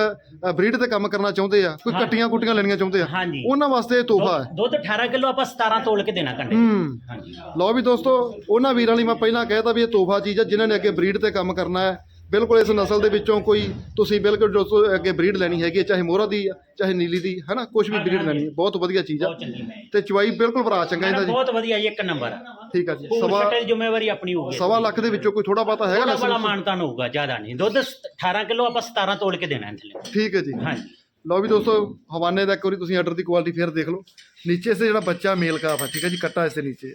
ਬਰੀਡ ਤੇ ਕੰਮ ਕਰਨਾ ਚਾਹੁੰਦੇ ਆ ਕੋਈ ਹਾਂ। ਕੱਟੀਆਂ ਕੁੱਟੀਆਂ ਲੈਣੀਆਂ ਚਾਹੁੰਦੇ ਆ ਹਾਂਜੀ। ਉਹਨਾਂ ਵਾਸਤੇ ਇਹ ਤੋਹਫਾ ਹੈ। ਦੁੱਧ 18 ਕਿਲੋ ਆਪਾਂ 17 ਤੋਲ ਕੇ ਦੇਣਾ ਕੰਡੇ। ਹੂੰ। ਹਾਂਜੀ। ਲਓ ਵੀ ਦੋਸਤੋ ਉਹਨਾਂ ਵੀਰਾਂ ਲਈ ਮੈਂ ਪਹਿਲਾਂ ਕਹਿਤਾ ਵੀ ਇਹ ਤੋਹਫਾ ਚੀਜ਼ ਹੈ ਜਿਨ੍ਹਾਂ ਨੇ ਅੱਗੇ ਬਰੀਡ ਤੇ ਕੰਮ ਕਰਨਾ ਹੈ ਬਿਲਕੁਲ ਇਸ ਨਸਲ ਦੇ ਵਿੱਚੋਂ ਕੋਈ ਤੁਸੀਂ ਬਿਲਕੁਲ ਦੋਸਤੋ ਅੱਗੇ ਬਰੀਡ ਲੈਣੀ ਹੈਗੀ ਹੈ ਚਾਹੇ ਮੋਹਰਾ ਦੀ ਆ ਚਾਹੇ ਨੀਲੀ ਦੀ ਹਨਾ ਕੁਝ ਵੀ ਬਰੀਡ ਲੈਣੀ ਹੈ ਬਹੁਤ ਵਧੀਆ ਚੀਜ਼ ਆ। ਬਹੁਤ ਚੰਗੀ ਮੈਂ ਤੇ ਚਵਾਈ ਬਿਲਕੁਲ ਭਰਾ ਚੰਗਾ ਇਹਦਾ ਜੀ। ਬਹੁਤ ਵਧੀਆ ਜੀ ਇੱਕ ਨੰਬਰ ਠੀਕ ਆ ਜੀ ਪੂਰ ਸਵਾ ਦੀ ਜ਼ਿੰਮੇਵਾਰੀ ਆਪਣੀ ਹੋਊਗੀ। ਸਵਾ ਲੱਖ ਦੇ ਵਿੱਚੋਂ ਕੋਈ ਥੋੜਾ ਬਹੁਤਾ ਹੈਗਾ ਬੜਾ ਨਸਲ ਬੜਾ ਮਾਨਤਾਨ ਹੋਊਗਾ ਜ਼ਿਆਦਾ ਨਹੀਂ। ਦੁੱਧ 18 ਕਿਲੋ ਆਪਾਂ 17 ਤੋਲ ਕੇ ਦੇਣਾ ਲਈ। ਠੀਕ ਹੈ ਜੀ। ਹਾਂਜੀ। ਲਓ ਵੀ ਦੋਸਤੋ ਹਵਾਨੇ ਦਾ ਇੱਕ ਵਾਰੀ ਤੁਸੀਂ ਆਰਡਰ ਦੀ ਕੁਆਲਿਟੀ ਫੇਰ ਦੇਖ ਲਓ। ਨੀਚੇ ਸੇ ਜਿਹੜਾ ਬੱਚਾ ਮੇਲ ਕਾਫ ਹੈ ਠੀਕ ਹੈ ਜੀ ਕੱਟਾ ਇਸੇ ਨੀਚੇ।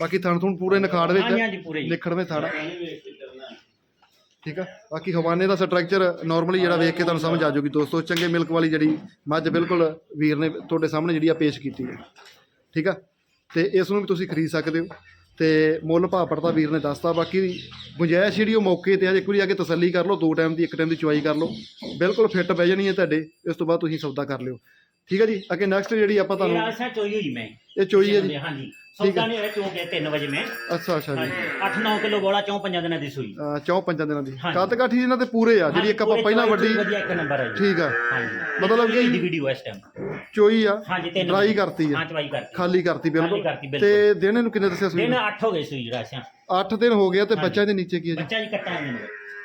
ਬਾਕੀ ਥਣ ਥਣ ਪੂਰੇ ਨਿਖਾੜ ਵਿੱਚ ਹਾਂਜੀ ਪੂਰੇ ਜੀ। ਨਿਖੜਵੇਂ ਥਾੜਾ ਠੀਕ ਆ? ਬਾਕੀ ਹਵਾਨੇ ਦਾ ਸਟਰਕਚਰ ਨਾਰਮਲੀ ਜਿਹੜਾ ਵੇਖ ਕੇ ਤੁਹਾਨੂੰ ਸਮਝ ਆ ਜਾਊਗੀ ਦੋਸਤੋ, ਚੰਗੇ ਮਿਲਕ ਵਾਲੀ ਜਿਹੜੀ ਮੱਝ ਬਿਲਕੁਲ ਵੀਰ ਨੇ ਤੁਹਾਡੇ ਸਾਹਮਣੇ ਜਿਹੜੀ ਆ ਪੇਸ਼ ਕੀਤੀ ਹੈ। ਠੀਕ ਆ? ਤੇ ਇਸ ਨੂੰ ਵੀ ਤੁਸੀਂ ਖਰੀਦ ਸਕਦੇ ਹੋ। ਤੇ ਮੁੱਲ ਭਾਅ ਪੜਤਾ ਵੀਰ ਨੇ ਦੱਸਤਾ, ਬਾਕੀ ਗੁੰਜਾਇਸ਼ ਜਿਹੜੀ ਉਹ ਮੌਕੇ ਤੇ ਆ ਇੱਕ ਵਾਰੀ ਆ ਕੇ ਤਸੱਲੀ ਕਰ ਲਓ, ਦੋ ਟਾਈਮ ਦੀ, ਇੱਕ ਟਾਈਮ ਦੀ ਚੁਆਈ ਕਰ ਲਓ, ਬਿਲਕੁਲ ਫਿੱਟ ਬਹਿ ਜਾਣੀ ਹੈ ਤੁਹਾਡੇ, ਇਸ ਤੋਂ ਬਾਅਦ ਤੁਸੀਂ ਸੌਦਾ ਕਰ ਲਿਓ। ਠੀਕ ਆ ਜੀ? ਅੱਗੇ ਨੈਕਸਟ ਜਿਹੜੀ ਆਪਾਂ ਇਹ ਤੁਹਾਨੂੰ ਆਸਾ ਚੋਈ ਹੋਈ ਮੈਂ। ਇਹ ਚੋਈ ਹੈ ਜੀ। ਹਾਂਜੀ ਸੌਦਾ ਹੈ। ਨਹੀਂ ਹੋਇਆ ਚੋ ਗਿਆ 3 ਵਜੇ ਮੈਂ। ਅੱਛਾ ਅੱਛਾ ਜੀ। 8-9 ਕਿਲੋ ਬੋਲਾ ਚੌਂ ਪੰਜਾਂ ਦਿਨਾਂ ਦੀ ਸੂਈ। ਚੌਂ ਪੰਜਾਂ ਦਿਨਾਂ ਦੀ। ਕੱਦ ਕਾਠੀ ਇਹਨਾਂ ਦੇ ਪੂਰੇ ਆ ਜਿਹੜੀ ਇੱਕ ਆਪਾਂ ਪਹਿਲਾਂ ਵੱਡੀ ਵਧੀਆ ਇੱਕ ਨੰਬਰ ਹੈ ਜੀ। ਠੀਕ ਆ। ਹਾਂਜੀ। ਮਤਲਬ ਕਿ- ਦੀ ਵੀਡੀਓ ਇਸ ਟਾਈਮ ਚੋਈ ਆ ਹਾਂਜੀ ਤਿੰਨ। ਕਰਤੀ ਆ। ਹਾਂ ਚਵਾਈ ਕਰਤੀ। ਖਾਲੀ ਕਰਤੀ ਬਿਲਕੁਲ। ਤੇ ਦਿਨ ਇਹਨੂੰ ਕਿੰਨੇ ਦੱਸਿਆ ਸੀ? ਦਿਨ 8 ਹੋ ਗਏ ਸੂਈ ਰਾਸਿਆਂ 8 ਦਿਨ ਹੋ ਗਿਆ ਤੇ। ਬੱਚਾ ਦੇ ਨੀਚੇ ਕੀ ਹੈ ਜੀ? ਬੱਚਾ ਜੀ ਕੱਟਾ ਨੂੰ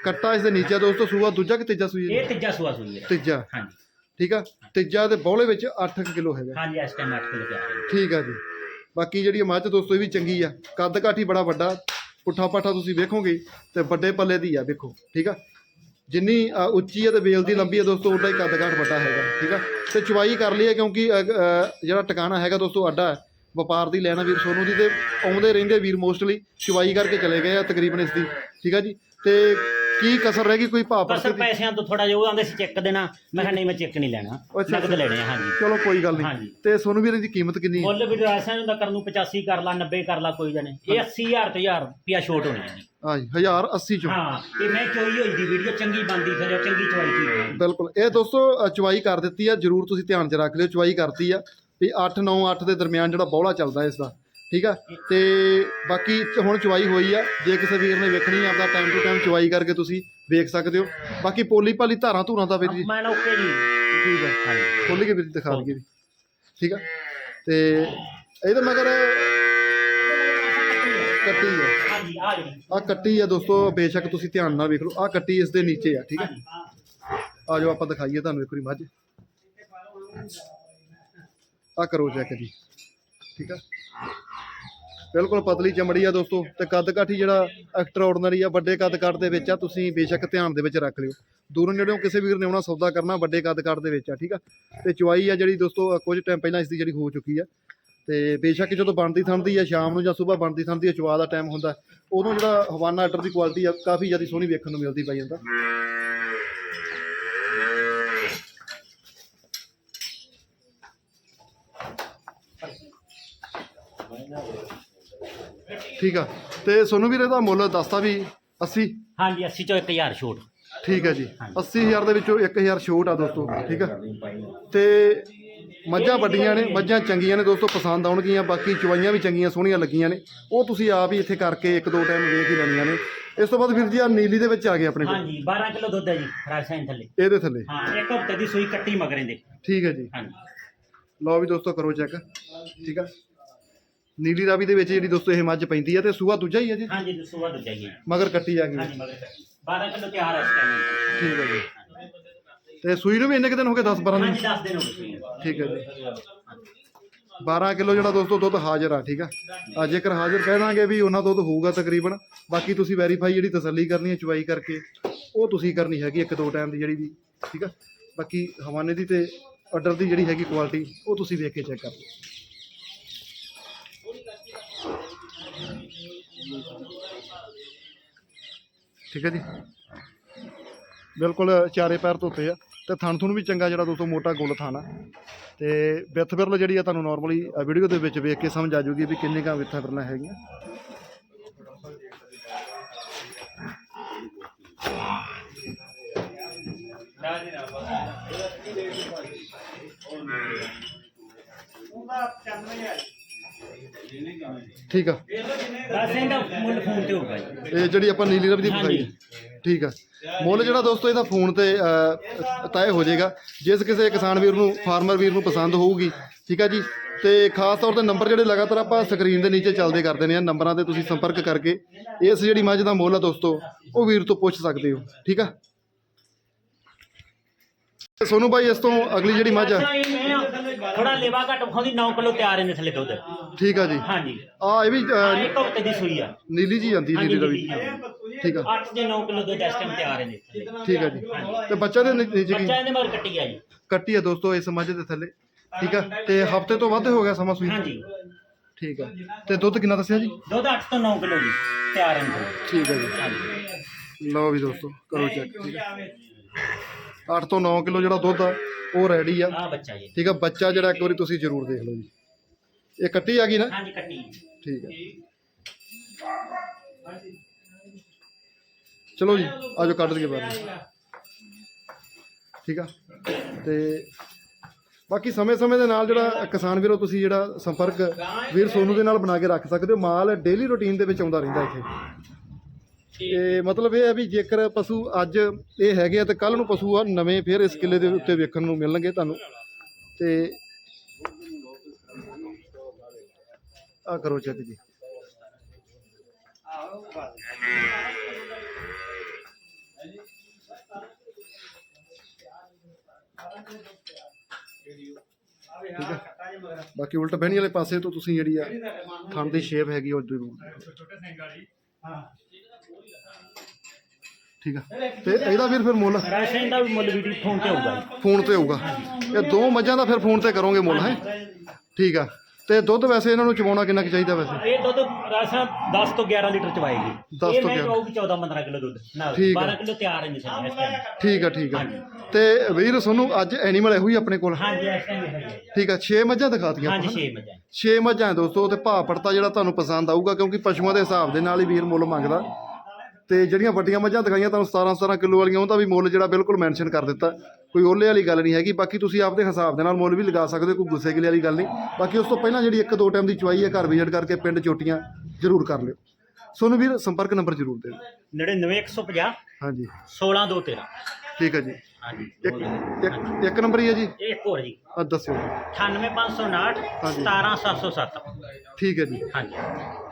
ਕੱਟਾ ਇਸ ਦੇ ਨੀਚੇ ਦੋਸਤੋ ਸੂਆ ਦੂਜਾ ਕਿ ਤੀਜਾ ਸੂਈ ਹੈ ਇਹ ਤੀਜਾ ਸੂਆ ਸੂਈ ਹੈ। ਤੀਜਾ। ਹਾਂਜੀ। ਠੀਕ ਆ? ਤੀਜਾ ਦੇ ਬੌਲੇ ਵਿੱਚ 8 ਕਿਲੋ ਹੈਗਾ। ਹਾਂਜੀ ਇਸ ਟਾਈਮ 8 ਕਿਲੋ ਤਿਆਰ ਹੈ। ਠੀਕ ਆ ਜੀ। ਬਾਕੀ ਜਿਹੜੀ ਇਹ ਮੱਝ ਦੋਸਤੋ ਇਹ ਵੀ ਚੰਗੀ ਆ। ਕੱਦ ਕਾਠੀ ਬੜਾ ਵੱਡਾ। ਪੁੱਠਾ ਪਾਠਾ ਤੁਸੀਂ ਵੇਖੋਗੇ ਤੇ ਵੱਡੇ ਪੱਲੇ ਦੀ ਆ ਵੇਖੋ। ਠੀਕ ਆ? ਜਿੰਨੀ ਅ, ਉੱਚੀ ਹੈ ਤੇ ਵੇਲ ਦੀ ਲੰਬੀ ਹੈ ਦੋਸਤੋ ਉਡਾ ਹੀ ਕੱਦ ਕਾਠ ਵੱਡਾ ਹੈਗਾ। ਠੀਕ ਆ? ਤੇ ਚਵਾਈ ਕਰ ਲਈ ਹੈ ਕਿਉਂਕਿ ਅ, ਅ, ਜਿਹੜਾ ਟਿਕਾਣਾ ਹੈਗਾ ਦੋਸਤੋ ਅੱਡਾ ਹੈ। ਵਪਾਰ ਦੀ ਲੈਣਾ ਵੀਰ ਸੋਨੂ ਦੀ ਤੇ ਆਉਂਦੇ ਰਹਿੰਦੇ ਵੀਰ ਮੋਸਟਲੀ ਚੁਵਾਈ ਕਰਕੇ ਚਲੇ ਗਏ ਆ ਤਕਰੀਬਨ ਇਸ ਦੀ। ਠੀਕ ਆ ਜੀ? ਤੇ ਕੀ ਕਸਰ ਰਹਿ ਗਈ? ਕੋਈ ਭਾਅ ਬਸ ਪਰਸੇ ਦੀ? ਪੈਸਿਆਂ ਤੋਂ ਥੋੜਾ ਜਿਹਾ ਉਹ ਆਂਦੇ ਸੀ ਚੈੱਕ ਦੇਣਾ। ਮੈਂ ਕਿਹਾ ਨਹੀਂ ਮੈਂ ਚੈੱਕ ਨਹੀਂ ਲੈਣਾ। ਅੱਛਾ, ਨਕਦ ਲੈਣੇ ਆ ਹਾਂਜੀ। ਚਲੋ ਕੋਈ ਗੱਲ ਨਹੀਂ। ਹਾਂਜੀ। ਤੇ ਸੋਨੂ ਵੀਰ ਦੀ ਕੀਮਤ ਕਿੰਨੀ ਹੈ? ਮੁੱਲ ਵੀ ਰਾਸਾਂ ਦਾ ਕਰਨ ਨੂੰ 85 ਕਰ ਲਾ 90 ਕਰ ਲਾ ਕੋਈ ਜਾਣੇ ਇਹ 80000 ਤੇ 1000 ਰੁਪਿਆ ਛੋਟ ਹੋਣੀ ਹੈ ਜੀ। ਹਾਂਜੀ 1080 ਚੋਂ। ਹਾਂ ਤੇ ਮੈਂ ਚੋਈ ਹੋਈ ਦੀ ਵੀਡੀਓ ਚੰਗੀ ਬਣਦੀ ਫਿਰ ਚੰਗੀ ਚੋਈ ਕੀ ਬਿਲਕੁਲ। ਇਹ ਦੋਸਤੋ ਅ, ਚੁਵਾਈ ਕਰ ਦਿੱਤੀ ਆ ਜਰੂਰ ਤੁਸੀਂ ਧਿਆਨ 'ਚ ਰੱਖ ਲਿਓ ਚੁਵਾਈ ਕਰਤੀ ਆ। ਵੀ 8 9 8 ਦੇ ਦਰਮਿਆਨ ਜਿਹੜਾ ਬੌਲਾ ਚੱਲਦਾ ਇਸ ਦਾ। ਠੀਕ ਆ? ਤੇ ਬਾਕੀ ਹੁਣ ਚੁਵਾਈ ਹੋਈ ਆ। ਜੇ ਕਿਸੇ ਵੀਰ ਨੇ ਵੇਖਣੀ ਆ ਆਪਦਾ ਟਾਈਮ ਟੂ ਟਾਈਮ ਚੁਵਾਈ ਕਰਕੇ ਤੁਸੀਂ ਵੇਖ ਸਕਦੇ ਹੋ। ਬਾਕੀ ਪੋਲੀ ਪਾਲੀ ਧਾਰਾਂ ਧੂਰਾਂ ਦਾ ਵੀਰ ਜੀ। ਮੈਂ ਓਕੇ ਜੀ। ਠੀਕ ਆ। ਹਾਂਜੀ। ਖੋਲੀ ਕੇ ਵੀਰ ਜੀ ਦਿਖਾ ਦਈਏ। ਠੀਕ ਆ? ਤੇ ਇਹਦੇ ਮਗਰ ਕੱਟੀ ਆ। ਹਾਂਜੀ ਆ ਜੀ ਆ ਕੱਟੀ ਆ ਦੋਸਤੋ ਬੇਸ਼ੱਕ ਤੁਸੀਂ ਧਿਆਨ ਨਾਲ ਵੇਖ ਲਓ। ਆ ਕੱਟੀ ਇਸ ਦੇ ਨੀਚੇ ਆ ਠੀਕ ਆ? ਆ ਜਾਓ ਆਪਾਂ ਦਿਖਾਈਏ ਤੁਹਾਨੂੰ ਇੱਕ ਵਾਰੀ ਮੱਝ। ਆ ਕਰੋ ਚੈੱਕ ਜੀ। ਠੀਕ ਆ? ਬਿਲਕੁਲ ਪਤਲੀ ਚਮੜੀ ਆ ਦੋਸਤੋ ਤੇ ਕੱਦ ਕਾਠੀ ਜਿਹੜਾ ਐਕਸਟਰਾ ਆਰਡੀਨਰੀ ਆ, ਵੱਡੇ ਕੱਦ ਕਾਠ ਦੇ ਵਿੱਚ ਆ, ਤੁਸੀਂ ਬੇਸ਼ੱਕ ਧਿਆਨ ਦੇ ਵਿੱਚ ਰੱਖ ਲਿਓ। ਦੂਰੋਂ ਨੇੜਿਓਂ ਕਿਸੇ ਵੀਰ ਨੇ ਆਉਣਾ ਸੌਦਾ ਕਰਨਾ, ਵੱਡੇ ਕੱਦ ਕਾਠ ਦੇ ਵਿੱਚ ਆ, ਠੀਕ ਆ? ਤੇ ਚਵਾਈ ਆ ਜਿਹੜੀ ਦੋਸਤੋ ਕੁਝ ਟਾਈਮ ਪਹਿਲਾਂ ਇਸ ਦੀ ਜਿਹੜੀ ਹੋ ਚੁੱਕੀ ਆ। ਤੇ ਬੇਸ਼ੱਕ ਜਦੋਂ ਬਣਦੀ ਥੰਦੀ ਆ, ਸ਼ਾਮ ਨੂੰ ਜਾਂ ਸਵੇਰ ਬਣਦੀ ਥੰਦੀ ਆ, ਚੁਆ ਦਾ ਟਾਈਮ ਹੁੰਦਾ, ਉਦੋਂ ਜਿਹੜਾ ਹਵਾਨਾ ਆਰਡਰ ਦੀ ਕੁਆਲਿਟੀ ਆ, ਕਾਫੀ ਜ਼ਿਆਦਾ ਸੋਹਣੀ ਵੇਖਣ ਨੂੰ ਮਿਲਦੀ ਪਈ ਜਾਂਦਾ। ਠੀਕ ਆ। ਤੇ ਸੋਨੂੰ ਵੀਰ ਇਹਦਾ ਮੁੱਲ ਦੱਸਤਾ ਵੀ 80 ਹਾਂਜੀ 80 ਚੋਂ 1000 ਛੋਟ। ਠੀਕ ਆ ਜੀ। 80000 ਦੇ ਵਿੱਚੋਂ 1000 ਛੋਟ ਆ ਦੋਸਤੋ ਠੀਕ ਆ। ਤੇ ਮੱਝਾਂ ਵੱਡੀਆਂ ਨੇ ਮੱਝਾਂ ਚੰਗੀਆਂ ਨੇ ਦੋਸਤੋ ਪਸੰਦ ਆਉਣਗੀਆਂ ਬਾਕੀ ਚਵਾਈਆਂ ਵੀ ਚੰਗੀਆਂ ਸੋਹਣੀਆਂ ਲੱਗੀਆਂ ਨੇ। ਉਹ ਤੁਸੀਂ ਆਪ ਹੀ ਇੱਥੇ ਕਰਕੇ ਇੱਕ ਦੋ ਟਾਈਮ ਵੇਖ ਹੀ ਲੈਣੀਆਂ ਨੇ। ਇਸ ਤੋਂ ਬਾਅਦ ਵੀਰ ਜੀ ਆ ਨੀਲੀ ਦੇ ਵਿੱਚ ਆ ਗਏ ਆਪਣੇ ਕੋਲ। ਹਾਂਜੀ 12 ਕਿਲੋ ਦੁੱਧ ਹੈ ਜੀ ਰਾਜਸਾਈਨ ਥੱਲੇ। ਇਹਦੇ ਥੱਲੇ। ਹਾਂ ਇੱਕ ਹਫ਼ਤੇ ਦੀ ਸੂਈ ਕੱਟੀ ਮਗਰੇ ਦੇ ਠੀਕ ਹੈ ਜੀ। ਹਾਂਜੀ। ਲਓ ਵੀ ਦੋਸਤੋ ਕਰੋ ਚੈੱਕ ਠੀਕ ਆ। ਨੀਲੀ ਰਾਵੀ ਦੇ ਵਿੱਚ ਜਿਹੜੀ ਦੋਸਤੋ ਇਹ ਮੱਝ ਪੈਂਦੀ ਆ ਤੇ ਸੂਆ ਦੂਜਾ ਹੀ ਆ ਜੀ? ਹਾਂਜੀ ਦਸੂਆ ਦੁੱਧ ਜਾਈਏ ਮਗਰ ਕੱਟੀ ਆ ਗਈ ਹਾਂਜੀ ਮਗਰ ਕੱਟੀ। 12 ਕਿਲੋ ਤਿਆਰ ਹੈ ਇਸ ਟਾਈਮ ਠੀਕ ਹੈ ਜੀ। ਤੇ ਸੂਈ ਨੂੰ ਵੀ ਇੰਨੇ ਕੁ ਦਿਨ ਹੋ ਗਏ 10 12 ਦਿਨ? ਹਾਂਜੀ 10 ਦਿਨ ਹੋ ਗਏ। ਠੀਕ ਹੈ ਜੀ। 12 ਕਿਲੋ ਜਿਹੜਾ ਦੋਸਤੋ ਦੁੱਧ ਹਾਜ਼ਰ ਆ ਠੀਕ ਆ? ਆ ਜੇਕਰ ਹਾਜ਼ਰ ਕਹਿ ਦਾਂਗੇ ਵੀ ਉਹਨਾਂ ਦੁੱਧ ਹੋਊਗਾ ਤਕਰੀਬਨ। ਬਾਕੀ ਤੁਸੀਂ ਵੈਰੀਫਾਈ ਜਿਹੜੀ ਤਸੱਲੀ ਕਰਨੀ ਹੈ ਚੁਆਈ ਕਰਕੇ ਉਹ ਤੁਸੀਂ ਕਰਨੀ ਹੈਗੀ ਇੱਕ ਦੋ ਟਾਈਮ ਦੀ ਜਿਹੜੀ ਵੀ ਠੀਕ ਆ? ਬਾਕੀ ਹਵਾਨੇ ਦੀ ਤੇ ਆਰਡਰ ਦੀ ਜਿਹੜੀ ਹੈਗੀ ਕੁਆਲਿਟੀ ਉਹ ਤੁਸੀਂ ਵੇਖ ਕੇ ਚੈੱਕ ਕਰ ਲਓ। ਠੀਕ ਹੈ ਜੀ। ਬਿਲਕੁਲ ਚਾਰੇ ਪੈਰ ਧੋਤੇ ਆ। ਤੇ ਥਣ ਥੁਣ ਵੀ ਚੰਗਾ ਜਿਹੜਾ ਦੋਸਤੋ ਮੋਟਾ ਗੋਲ ਥਣ ਆ। ਤੇ ਵਿੱਥ ਬਿਰਲ ਜਿਹੜੀ ਆ ਤੁਹਾਨੂੰ ਨਾਰਮਲੀ ਵੀਡੀਓ ਦੇ ਵਿੱਚ ਵੇਖ ਕੇ ਸਮਝ ਆ ਜੂਗੀ ਵੀ ਕਿੰਨੇ ਕਾ ਵਿੱਥਾਂ ਬਿਰਲਾਂ ਹੈਗੀਆਂ। ਠੀਕ ਆ। ਬਸ ਇਹਦਾ ਮੁੱਲ ਫੋਨ ਤੇ ਹੋਊਗਾ ਜੀ। ਇਹ ਜਿਹੜੀ ਆਪਾਂ ਨੀਲੀ ਰਵੀ ਦੀ ਵਿਖਾਈ ਹਾਂਜੀ। ਹੈ ਠੀਕ ਆ। ਮੁੱਲ ਜਿਹੜਾ ਦੋਸਤੋ ਇਹਦਾ ਫੋਨ ਤੇ ਅ, ਤੈਅ ਹੋ ਜਾਏਗਾ। ਜਿਸ ਕਿਸੇ ਕਿਸਾਨ ਵੀਰ ਨੂੰ ਫਾਰਮਰ ਵੀਰ ਨੂੰ ਪਸੰਦ ਹੋਊਗੀ। ਠੀਕ ਆ ਜੀ। ਤੇ ਖਾਸ ਤੌਰ ਤੇ ਨੰਬਰ ਜਿਹੜੇ ਲਗਾਤਾਰ ਆਪਾਂ ਸਕਰੀਨ ਦੇ ਨੀਚੇ ਚੱਲਦੇ ਕਰਦੇ ਨੇ ਆ ਨੰਬਰਾਂ ਤੇ ਤੁਸੀਂ ਸੰਪਰਕ ਕਰਕੇ ਇਸ ਜਿਹੜੀ ਮੱਝ ਦਾ ਮੁੱਲ ਆ ਦੋਸਤੋ ਉਹ ਵੀਰ ਤੋਂ ਪੁੱਛ ਸਕਦੇ ਹੋ। ਠੀਕ ਆ? ਸੋਨੂ ਭਾਈ ਇਸ ਤੋਂ ਅਗਲੀ ਜਿਹੜੀ ਮੱਝ ਆ ਥੋੜਾ ਲੇਵਾ ਘੱਟ ਖਾਉਂਦੀ 9 ਕਿਲੋ ਤਿਆਰ ਇਹਦੇ ਥੱਲੇ ਦੁੱਧ। ਠੀਕ ਆ ਜੀ। ਹਾਂਜੀ। ਆ ਇਹ ਵੀ ਆਹ ਅ, ਇੱਕ ਹਫ਼ਤੇ ਦੀ ਸੂਈ ਆ। ਨੀਲੀ ਜੀ ਜਾਂਦੀ ਨੀਲੀ ਰਵੀ ਠੀਕ ਆ। 8 ਦੇ 9 ਕਿਲੋ ਦੁੱਧ ਇਸ ਟਾਈਮ ਤਿਆਰ ਇਹਦੇ ਥੱਲੇ। ਠੀਕ ਆ ਜੀ। ਤੇ ਬੱਚਾ ਦੇ ਨੀਚੇ ਕੀ? ਬੱਚਾ ਇਹਦੇ ਮਗਰ ਕੱਟੀ ਆ ਜੀ। ਕੱਟੀ ਆ ਦੋਸਤੋ ਇਸ ਮੱਝ ਦੇ ਥੱਲੇ। ਠੀਕ ਆ। ਤੇ ਹਫ਼ਤੇ ਤੋਂ ਵੱਧ ਹੋ ਗਿਆ ਸਮਾਂ ਸੂਈ? ਹਾਂਜੀ। ਠੀਕ ਆ। ਤੇ ਦੁੱਧ ਕਿੰਨਾ ਦੱਸਿਆ ਜੀ? ਦੁੱਧ 8 ਤੋਂ 9 ਕਿਲੋ ਜੀ ਤਿਆਰ ਥੱਲੇ ਠੀਕ ਆ ਜੀ। ਹਾਂਜੀ। ਲਓ ਵੀ ਦੋਸਤੋ ਕਰੋ ਚੈੱਕ ਠੀਕ ਆ। 8 ਤੋਂ 9 ਕਿਲੋ ਜਿਹੜਾ ਦੁੱਧ ਆ ਉਹ ਰੈਡੀ ਆ। ਆ ਬੱਚਾ ਜੀ। ਠੀਕ ਆ ਬੱਚਾ ਜਿਹੜਾ ਇੱਕ ਵਾਰੀ ਤੁਸੀਂ ਜ਼ਰੂਰ ਦੇਖ ਲਓ ਜੀ। ਇਹ ਕੱਟੀ ਆ ਗਈ ਨਾ? ਹਾਂਜੀ ਕੱਟੀ। ਠੀਕ ਆ। ਚਲੋ ਜੀ ਆਜੋ ਕੱਢ ਲਈਏ ਬਾਹਰ। ਠੀਕ ਆ। ਤੇ ਬਾਕੀ ਸਮੇਂ-ਸਮੇਂ ਦੇ ਨਾਲ ਜਿਹੜਾ ਕਿਸਾਨ ਵੀਰੋ ਤੁਸੀਂ ਜਿਹੜਾ ਸੰਪਰਕ ਵੀਰ ਸੋਨੂ ਦੇ ਨਾਲ ਬਣਾ ਕੇ ਰੱਖ ਸਕਦੇ ਹੋ। ਮਾਲ ਡੇਲੀ ਰੁਟੀਨ ਦੇ ਵਿੱਚ ਆਉਂਦਾ ਰਹਿੰਦਾ ਇੱਥੇ। ਤੇ ਮਤਲਬ ਇਹ ਹੈ ਵੀ ਜੇਕਰ ਪਸ਼ੂ ਅੱਜ ਇਹ ਹੈਗੇ ਆ ਤੇ ਕੱਲ ਨੂੰ ਪਸ਼ੂ ਆ ਨਵੇਂ ਫਿਰ ਇਸ ਕਿੱਲੇ ਦੇ ਉੱਤੇ ਵੇਖਣ ਨੂੰ ਮਿਲਣਗੇ ਤੁਹਾਨੂੰ। ਤੇ ਆ ਕਰੋ ਚੈੱਕ ਜੀ। ਹੈ। ਬਾਕੀ ਉਲਟ ਬਹਿਣੀ ਵਾਲੇ ਪਾਸੇ ਤੋਂ ਤੁਸੀਂ ਜਿਹੜੀ ਆ ਥਣ ਦੀ ਸ਼ੇਪ ਹੈਗੀ ਉਹ ਜ਼ਰੂਰ। ਠੀਕ ਆ। ਤੇ ਇਹਦਾ ਫਿਰ ਫਿਰ ਮੁੱਲ? ਰਾਸ਼ਨ ਦਾ ਵੀ ਮੁੱਲ ਵੀ ਫੋਨ ਤੇ ਹੋਊਗਾ ਜੀ। ਫੋਨ ਤੇ ਹੋਊਗਾ ਇਹ ਦੋ ਮੱਝਾਂ ਦਾ ਫਿਰ ਫੋਨ ਤੇ ਕਰੋਗੇ ਮੁੱਲ ਹੈ? ਠੀਕ ਆ। ਤੇ ਦੁੱਧ ਵੈਸੇ ਇਹਨਾਂ ਨੂੰ ਚਵਾਉਣਾ ਕਿੰਨਾ ਕੁ ਚਾਹੀਦਾ ਵੈਸੇ? ਇਹ ਦੁੱਧ ਰਾਸਾ 10 ਤੋਂ 11 ਲੀਟਰ ਚਵਾਏਗੀ 10 ਇਹ ਤੋਂ ਮੈਂ 11 ਕਹੂਗੀ 14 15 ਕਿਲੋ ਦੁੱਧ ਨਾਲ। ਠੀਕ ਹੈ। 12 ਕਿਲੋ ਤਿਆਰ ਹੈ ਜਿਸ ਇਸ ਟਾਈਮ ਠੀਕ ਆ ਠੀਕ ਆ। ਤੇ ਵੀਰ ਤੁਹਾਨੂੰ ਅੱਜ ਐਨੀਮਲ ਇਹੋ ਹੀ ਆਪਣੇ ਕੋਲ? ਹਾਂਜੀ ਇਸ ਟਾਈਮ ਇਹ ਹੈ ਠੀਕ ਆ 6 ਮੱਝਾਂ ਦਿਖਾਤੀਆਂ ਹਾਂਜੀ ਆਪਾਂ 6 ਮੱਝਾਂ। 6 ਮੱਝਾਂ ਦੋਸਤੋ ਤੇ ਭਾਅ ਪੜਤਾ ਜਿਹੜਾ ਤੁਹਾਨੂੰ ਪਸੰਦ ਆਊਗਾ ਕਿਉਂਕਿ ਪਸ਼ੂਆਂ ਦੇ ਹਿਸਾਬ ਦੇ ਨਾਲ ਹੀ ਵੀਰ ਮੁੱਲ ਮੰਗਦਾ। ਤੇ ਜਿਹੜੀਆਂ ਵੱਡੀਆਂ ਮੱਝਾਂ ਦਿਖਾਈਆਂ ਤੁਹਾਨੂੰ 17 17 ਕਿਲੋ ਵਾਲੀਆਂ ਉਹਦਾ ਵੀ ਮੁੱਲ ਜਿਹੜਾ ਬਿਲਕੁਲ ਮੈਂਸ਼ਨ ਕਰ ਦਿੱਤਾ। ਕੋਈ ਓਲੇ ਵਾਲੀ ਗੱਲ ਨਹੀਂ ਹੈਗੀ ਬਾਕੀ ਤੁਸੀਂ ਆਪਦੇ ਹਿਸਾਬ ਦੇ ਨਾਲ ਮੁੱਲ ਵੀ ਲਗਾ ਸਕਦੇ ਹੋ ਕੋਈ ਗੁੱਸੇ ਗਿਲੇ ਵਾਲੀ ਗੱਲ ਨਹੀਂ। ਬਾਕੀ ਉਸ ਤੋਂ ਪਹਿਲਾਂ ਜਿਹੜੀ ਇੱਕ ਦੋ ਟਾਈਮ ਦੀ ਚੁਆਈ ਹੈ ਘਰ ਵਿਜ਼ਿਟ ਕਰਕੇ ਪਿੰਡ ਚੋਟੀਆਂ ਜ਼ਰੂਰ ਕਰ ਲਿਓ। ਸੋਨੂੰ ਵੀਰ ਸੰਪਰਕ ਨੰਬਰ ਜ਼ਰੂਰ ਦੇ ਦਿਓ। 99150 ਹਾਂਜੀ। 16213 ਠੀਕ ਹੈ ਜੀ। ਹਾਂਜੀ ਇੱਕ ਇੱਕ ਇੱਕ ਨੰਬਰ ਹੀ ਹੈ ਜੀ? ਇਹ ਇੱਕ ਹੋਰ ਜੀ। ਆ ਦੱਸਿਓ। 98559 ਹਾਂਜੀ। 17707 ਠੀਕ ਹੈ ਜੀ। ਹਾਂਜੀ।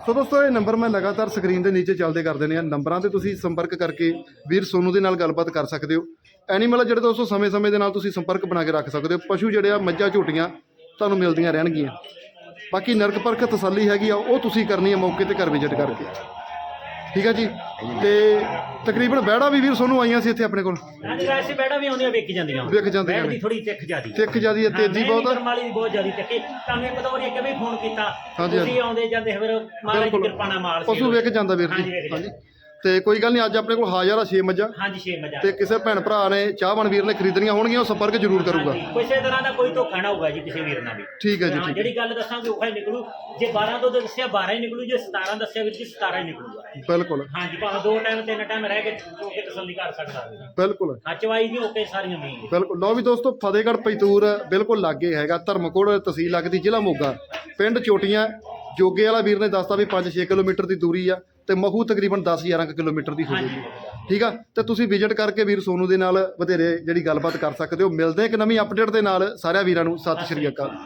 ਸੋ ਦੋਸਤੋ ਇਹ ਨੰਬਰ ਮੈਂ ਲਗਾਤਾਰ ਸਕਰੀਨ ਦੇ ਨੀਚੇ ਚੱਲਦੇ ਕਰ ਦਿੰਦੇ ਆ ਨੰਬਰਾਂ ਤੇ ਤੁਸੀਂ ਸੰਪਰਕ ਕਰਕੇ ਵੀਰ ਸੋਨੂ ਦੇ ਨਾਲ ਗੱਲਬਾਤ ਕਰ ਸਕਦੇ ਹੋ। ਐਨੀਮਲ ਆ ਜਿਹੜੇ ਦੋਸਤੋ ਸਮੇਂ-ਸਮੇਂ ਦੇ ਨਾਲ ਤੁਸੀਂ ਸੰਪਰਕ ਬਣਾ ਕੇ ਰੱਖ ਸਕਦੇ ਹੋ। ਪਸ਼ੂ ਜਿਹੜੇ ਆ ਮੱਝਾਂ ਝੋਟੀਆਂ ਤੁਹਾਨੂੰ ਮਿਲਦੀਆਂ ਰਹਿਣਗੀਆਂ। ਬਾਕੀ ਨਰਕ ਪਰਖ ਤਸੱਲੀ ਹੈਗੀ ਆ ਉਹ ਤੁਸੀਂ ਕਰਨੀ ਹੈ ਮੌਕੇ ਤੇ ਘਰ ਵਿਜ਼ਿਟ ਕਰਕੇ। ਠੀਕ ਹੈ ਜੀ? ਤੇ ਤਕਰੀਬਨ ਬਹਿੜਾ ਵੀ ਵੀਰ ਸੋਨੂੰ ਆਈਆਂ ਸੀ ਇੱਥੇ ਆਪਣੇ ਕੋਲ। ਹਾਂਜੀ ਵੈਸੇ ਬੈੜਾ ਵੀ ਆਉਂਦੀਆਂ ਵੇਖ ਜਾਂਦੀਆਂ। ਵਿਕ ਜਾਂਦੀਆਂ ਬੈੜ। ਦੀ ਥੋੜੀ ਤਿੱਖ ਜਿਆਦੀ। ਤਿੱਖ ਜਿਆਦੀ ਹੈ ਤੇਜ਼ੀ ਬਹੁਤ ਆ। ਮਾਲੀ ਦੀ ਬਹੁਤ ਜਿਆਦੀ ਤਿੱਖੀ। ਤੁਹਾਨੂੰ ਇੱਕ ਦੋ ਵਾਰੀ ਅੱਗੇ ਵੀ ਫੋਨ ਕੀਤਾ। ਹਾਂਜੀ, ਤੁਸੀਂ ਆਉਂਦੇ ਜਾਂਦੇ ਫਿਰ ਮਹਾਰਾਜ ਦੀ ਬਿਲਕੁਲ। ਕਿਰਪਾ ਨਾਲ ਮਾਲ ਪਸ਼ੂ ਵੇਖ ਜਾਂਦਾ ਵੀਰ ਹਾਂਜੀ, ਜੀ। ਵੇਖ ਜਾਂਦਾ। ਹਾਂਜੀ। ਤੇ ਕੋਈ ਗੱਲ ਨਹੀਂ ਅੱਜ ਆਪਣੇ ਕੋਲ ਹਾਜ਼ਰ ਆ 6 ਮੱਝਾਂ। ਹਾਂਜੀ 6 ਮਜਾ ਤੇ ਕਿਸੇ ਭੈਣ ਭਰਾ ਨੇ ਚਾਹਵਾਨ ਵੀਰ ਨੇ ਖਰੀਦਣੀਆਂ ਹੋਣਗੀਆਂ ਉਹ ਸੰਪਰਕ ਜ਼ਰੂਰ ਕਰੂਗਾ। ਕਿਸੇ ਤਰ੍ਹਾਂ ਦਾ ਕੋਈ ਧੋਖਾ ਨਾ ਹੋਊਗਾ ਜੀ ਕਿਸੇ ਵੀਰ ਨਾਲ ਵੀ। ਠੀਕ ਹੈ ਜੀ ਠੀਕ ਜਿਹੜੀ ਗੱਲ ਦੱਸਾਂਗੇ ਉਹ ਹੀ ਨਿਕਲੂ। ਜੇ 12 ਤੋਂ ਦੱਸਿਆ 12 ਹੀ ਨਿਕਲੂ ਜੇ 17 ਦੱਸਿਆ ਵੀਰ ਜੀ 17 ਹੀ ਨਿਕਲੂਗਾ। ਬਿਲਕੁਲ। ਹਾਂਜੀ ਭਾਵੇਂ ਦੋ ਟਾਈਮ ਤਿੰਨ ਟਾਈਮ ਰਹਿ ਕੇ ਹੋ ਕੇ ਤਸੱਲੀ ਕਰ ਸਕਦਾ ਬਿਲਕੁਲ। ਹਾਂ ਚਵਾਈ ਦੀ ਹੋ ਕੇ ਸਾਰੀਆਂ ਮੀਂਹ ਬਿਲਕੁਲ। ਲਓ ਵੀ ਦੋਸਤੋ ਫਤਿਹਗੜ੍ਹ ਪੈਤੂਰ ਬਿਲਕੁਲ ਲਾਗੇ ਹੈਗਾ ਧਰਮਕੋਟ ਤਹਿਸੀਲ ਲੱਗਦੀ ਜ਼ਿਲ੍ਹਾ ਮੋਗਾ। ਪਿੰਡ ਚੋਟੀਆਂ ਜੋਗੇ ਵਾਲਾ ਵੀਰ ਨੇ ਦੱਸਤਾ ਵੀ 5-6 ਕਿਲੋਮੀਟਰ ਦੀ ਦੂਰੀ ਆ। ਤੇ ਮਹੂ ਤਕਰੀਬਨ 10-11 ਕਿਲੋਮੀਟਰ ਦੀ ਹੋਵੇਗੀ ਠੀਕ ਆ? ਤੇ ਤੁਸੀਂ ਵਿਜ਼ਿਟ ਕਰਕੇ ਵੀਰ ਸੋਨੂ ਦੇ ਨਾਲ ਵਧੇਰੇ ਜਿਹੜੀ ਗੱਲਬਾਤ ਕਰ ਸਕਦੇ ਹੋ। ਮਿਲਦੇ ਇੱਕ ਨਵੀਂ ਅਪਡੇਟ ਦੇ ਨਾਲ। ਸਾਰਿਆਂ ਵੀਰਾਂ ਨੂੰ ਸਤਿ ਸ਼੍ਰੀ ਅਕਾਲ।